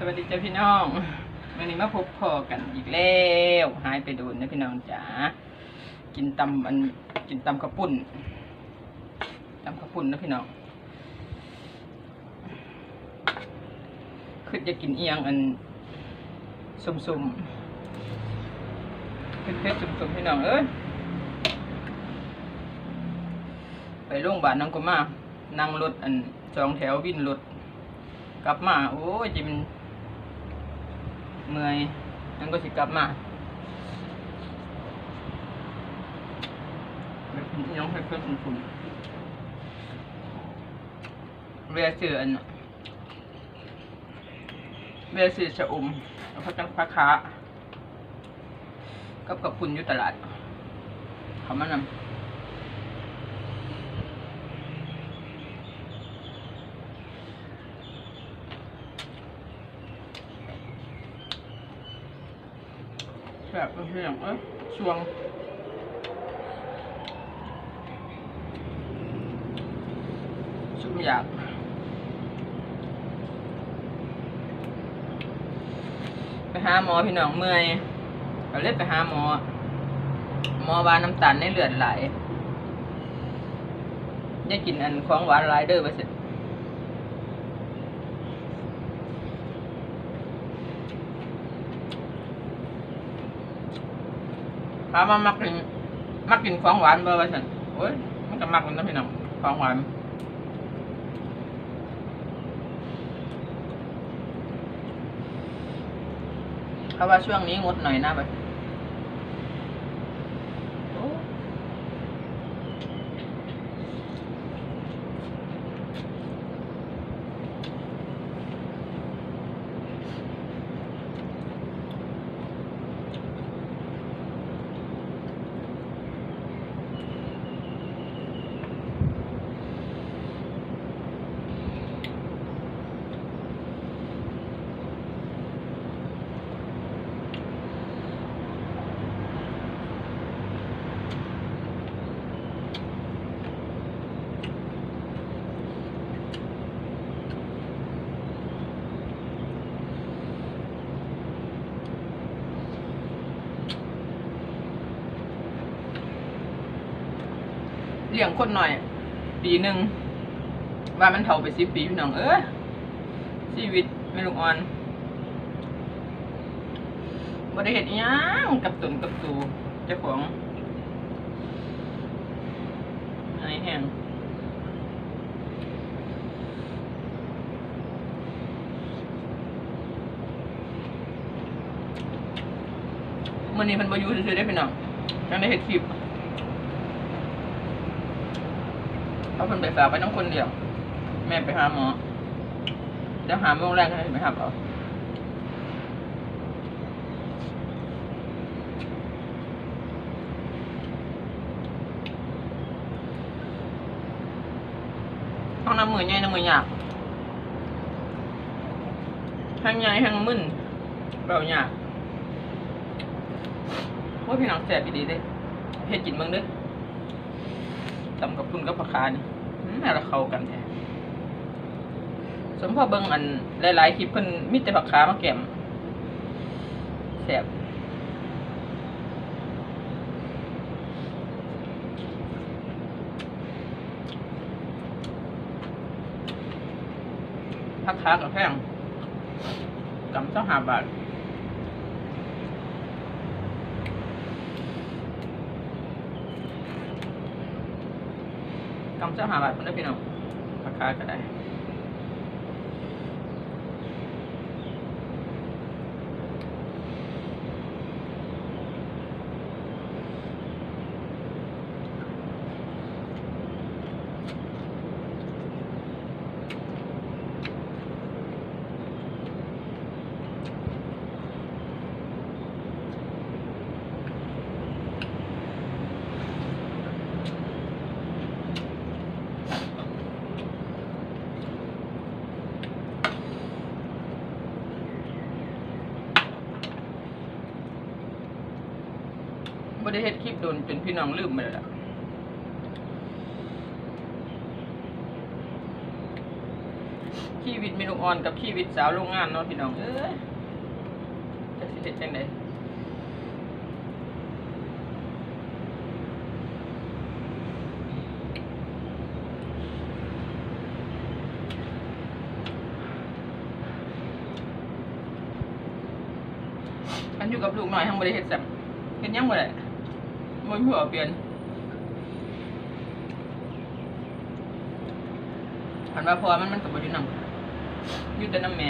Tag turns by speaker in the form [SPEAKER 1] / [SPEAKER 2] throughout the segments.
[SPEAKER 1] สวัสดีจ้าพี่น้องวันนี้มาพบพอกันอีกแล้วหายไปโดนนะพี่น้องจ๋ากินตำอันกินตำข้าวปุ้นตำข้าวปุ้นนะพี่น้องคือจะกินเอียงอันสุ่มๆเผ็ดๆสุ่มๆพี่น้องเอ้ยไปโรงพยาบาลน้องก็มานั่งรถอันสองแถววินรถกลับมา โอ้ยจิม เมื่อยนั่นก็สิกลับมาแบบยังให้เพื่อนคุณเวียซื้ออันเวียซื้อชะอมแล้วก็จังพักค้ากับกับคุณอยู่ตลาดเขามานำ แบบเพียงเอ้ยช่วงชุ่มอยากไปหาหมอพี่น้องเมื่อยก็เลยไปหาหมอ หมอว่าน้ำตาลในเลือดไหลอย่ากินอันของหวานหลายเด้อไปเสร็จ ถามว่ามักกินมักกินของหวานบ่ว่าฉันโอ้ยมันก็มักมันนะพี่น้องของหวานเพราะว่าช่วงนี้งดหน่อยนะไป ลี้ยงคนหน่อย ปีหนึ่งว่ามันเท่าไปสิปีพี่น้องเอ้ยชีวิตไม่ลุงอ่อนบ่ไดเห็ดอิหยังกับตุนกับตูเจ้าของไอ้แห้งมื่อนี้เพิ่นบ่อยู่ซื่อๆได้อพี่น้องจังได้เฮ็ดคลิป เอาเพิ่นไปฝากไว้น้องคนเดียว แม่ไปหาหมอเดี๋ยวหาโมงแรกให้ไปหับเอาห้องน้ำมือใหญ่น้ำมือหยาบทั้งใหญ่ทั้งมึนเบาหยาบว่าพี่น้องแสบดีเด้เฮ็ดกินเบิ่งเด้อ ตำกับพุ่นกับผักคานี่อืมน่าละเข้ากันแท้สมพอเบิ่งอันหลายๆคลิปเพิ่นมีแต่ผักคามาแก้มแสบผักคากับแพงกำเจ้าหาบาท กำเจ้าหาบาทคนได้พี่น้องราคาก็ได้ บ่ได้เฮ็ดคลิปโดนจนพี่น้องลืมไปแล้วล่ะชีวิตเมนูออนกับชีวิตสาวโรงงานเนาะพี่น้องเอ้ยจะสิเฮ็ดจังไดอันอยู่กับลูกหน่อยทั้งบ่ได้เฮ็ดซ้ํเฮ็ดยังบ่ได้ มันหัวเปลี่ยนหันมาพอมันมันกับบริน้ำยู่แต่น้ำแม่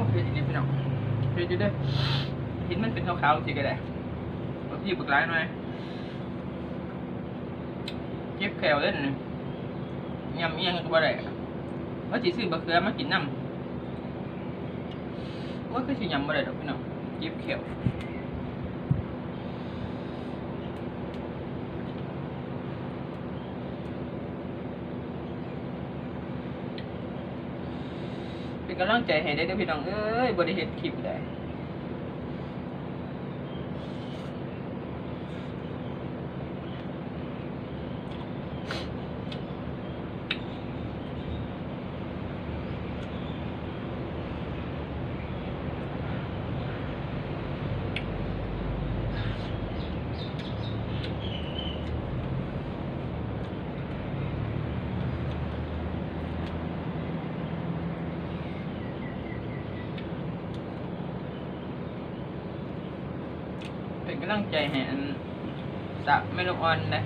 [SPEAKER 1] โอ้เฮ็ดดีพี่น้องเฮ็ดอยู่เด้อเห็นมันเป็นขาวๆสิก็ได้บางทีบึกร้ายหน่อยเก็บแขวเล่นยำเมี่ยงก็บ่ได้ว่าสิซื้อบะเขือมากินน้ำว่าคือสิยำบ่ได้ดอกพี่น้องเก็บแขว กำลังใจให้ได้เด้อพี่น้องเอ้ยบ่ได้เฮ็ดคลิปเลยกำลังใจให้อันสะไม่ลงออนนะ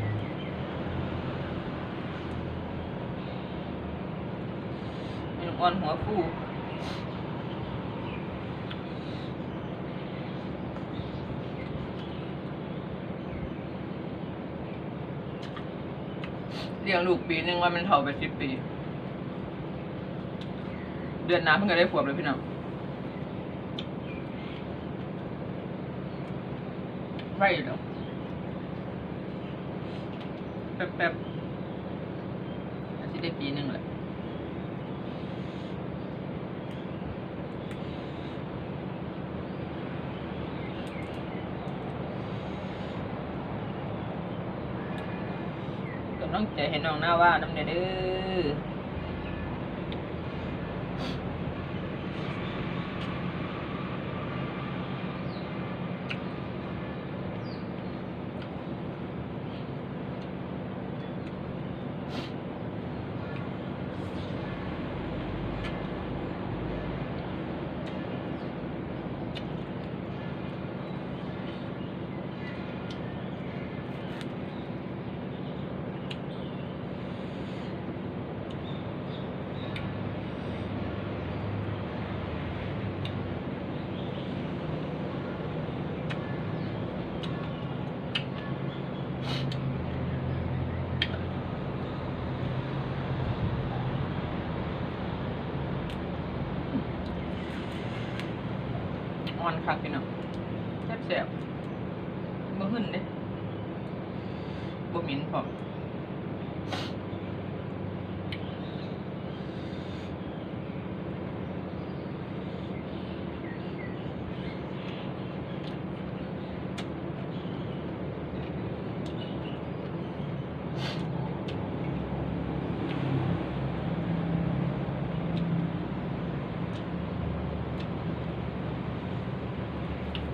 [SPEAKER 1] ไม่ลงออนหัวฟูเลี้ยงลูกปีนึงว่ามันเท่าไปสิบปี เดือนน้ำเพิ่งจะได้ขวบเลยพี่น้อง ไว้เดี๋ยวแป๊บแป๊บๆอาทิตย์ได้ปีหนึ่งแหละกำลังใจให้น้องหน้าว่าน้ำเนยเด้อ อ่อนคักพี่น้องแซ่บแซ่บๆบ่หึ่นเด้บ่เหม็นพร้อม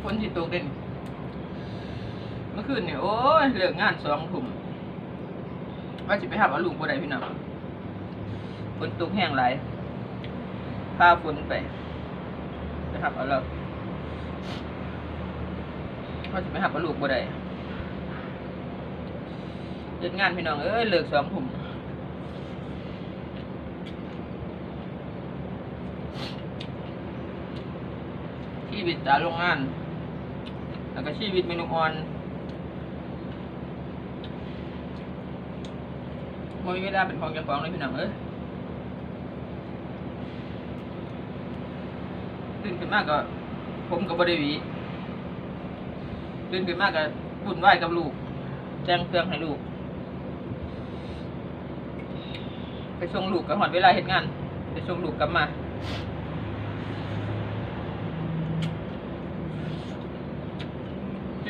[SPEAKER 1] ฝนสิตกเด่นเมื่อคืนเนี่ยโอ้ยเลิกงานสองทุ่มว่าสิไปหาเอาลูกบ่ได้พี่น้องฝนตกแห้งหลพาฝนไปไปหับเอาแล้วว่าสิไปหับเอาลูกบ่ได้เลิกงานพี่น้องเอ้ยเลิกสองทุ่มชีวิดตาโรงงาน แล้วก็ชีวิตเมนูออนบ่มีเวลาเป็นของเจ้าของเลยพี่น้องเอ้ยตื่นขึ้นมากก็ ผมกับบริวีตื่นขึ้นมากก็บุ่นไหวกับลูก แจ้งเครื่องให้ลูก ไปส่งลูกกับหอดเวลาเหตุงาน ไปส่งลูกกลับมา ชี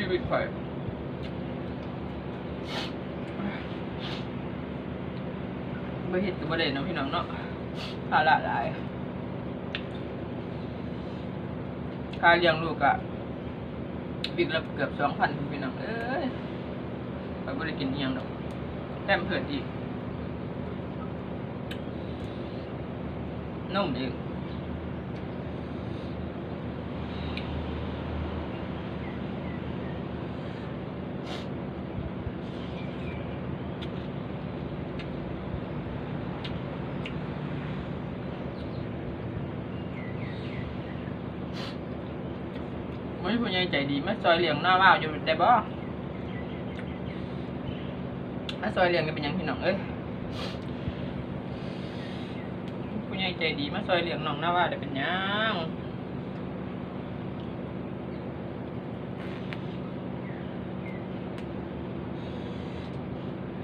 [SPEAKER 1] วิตข่อยไม่เห็นกับบ่ได้เนาะพี่น้องเนาะภาระหลายค่าเลี้ยงลูกอะบิกละเกือบสองพันพี่น้องเอ้ยไปบริกินอิหยังดอกแต้มเผิดอีกนุ่มอีกมัน ผู้ใหญ่ใจดีมาซอยเลี้ยงหน้าว่าวอยู่แต่บ่มาซอยเลี้ยงกันเป็นยังพี่น้องเอ้ยผู้ใหญ่ใจดีมาซอยเลี้ยงน้องหน้าว่าวได้เป็นยัง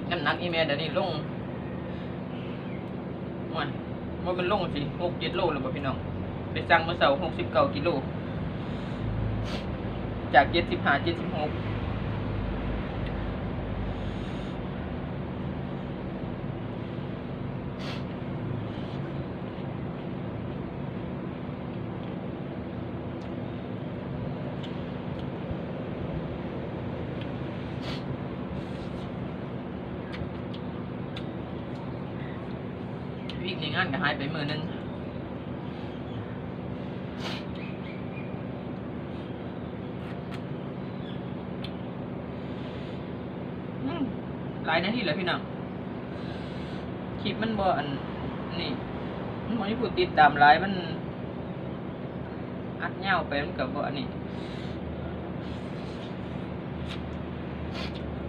[SPEAKER 1] น้ำหนักอีเมลเดี๋ยวนี้ลงมันมันเป็นลงสิหกเจ็ดโลเปลยบ่พี่น้องไปสั่งเมื่อเสาร์หกสิบเก้ากิโล จากเจ็ดสิบห้าเจ็ดสิบหกวิ่งในงานก็หายไปมือนึง อืม หลายนาทีแล้วพี่น้องคลิปมันบ่อันนี่มันบ่มีผู้ติดตามหลายมัน อัดเงาไปมันกับบ่อันนี้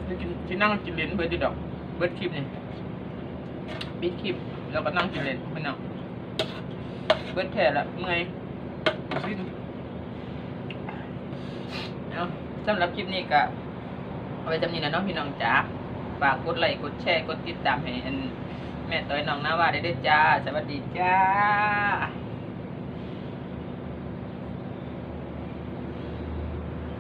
[SPEAKER 1] สิกินสินั่งกินเลนเบิดอยู่ดอกเบิดคลิปนี่ปิดคลิปแล้วก็นั่งกินเลนพี่น้องเบิดแท้ละเมื่อยสิ้นเอาสำหรับคลิปนี้ก็เอาไว้จำนี้นะเน้องพี่น้องจ๋า ฝากกดไลค์กดแชร์กดติดตามให้อันแม่ต้อยน้องนาว่าได้ด้วยจ้า สวัสดีจ้า